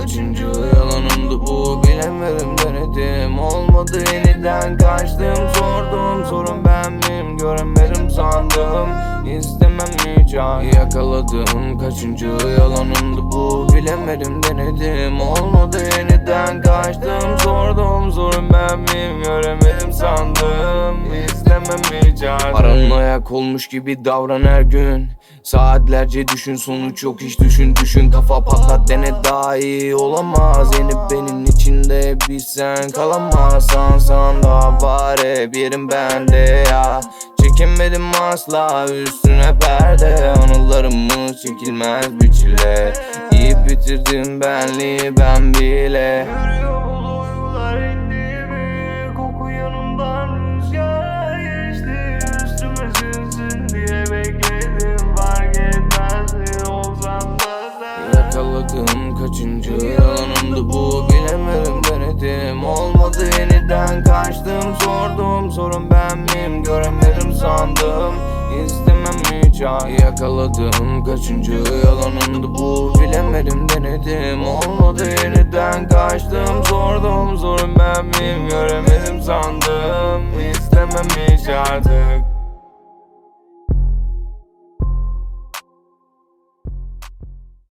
kaçıncı yalanımdı bu bilemedim denedim. Olmadı yeniden kaçtım sordum sorun ben miyim? Göremedim sandım İstemem hiç. Ay yakaladım kaçıncı yalanımdı bu bilemedim denedim. Olmadı yeniden kaçtım sordum sorun ben miyim? Göremedim sandım İstemem hiç artık Paranoyak olmuş gibi davran her gün. Saatlerce düşün sonuç yok hiç düşün düşün. Kafa patlat dene daha iyi olamaz. Yenip benim içinde bir sen kalamazsan. San da var hep yerim bende ya. Çekinmedim asla üstüne perde. Anılarımız çekilmez bir çile. Yiyip bitirdim benliği ben bile kaçıncı yalanımdı bu Bilemedim denedim. Olmadı yeniden kaçtım Sordum. Sorun ben miyim göremedim sandım. İstemem hiç Yakaladım kaçıncı yalanımdı bu Bilemedim denedim. Olmadı yeniden kaçtım Sordum. Sorun ben miyim göremedim sandım. İstemem hiç artık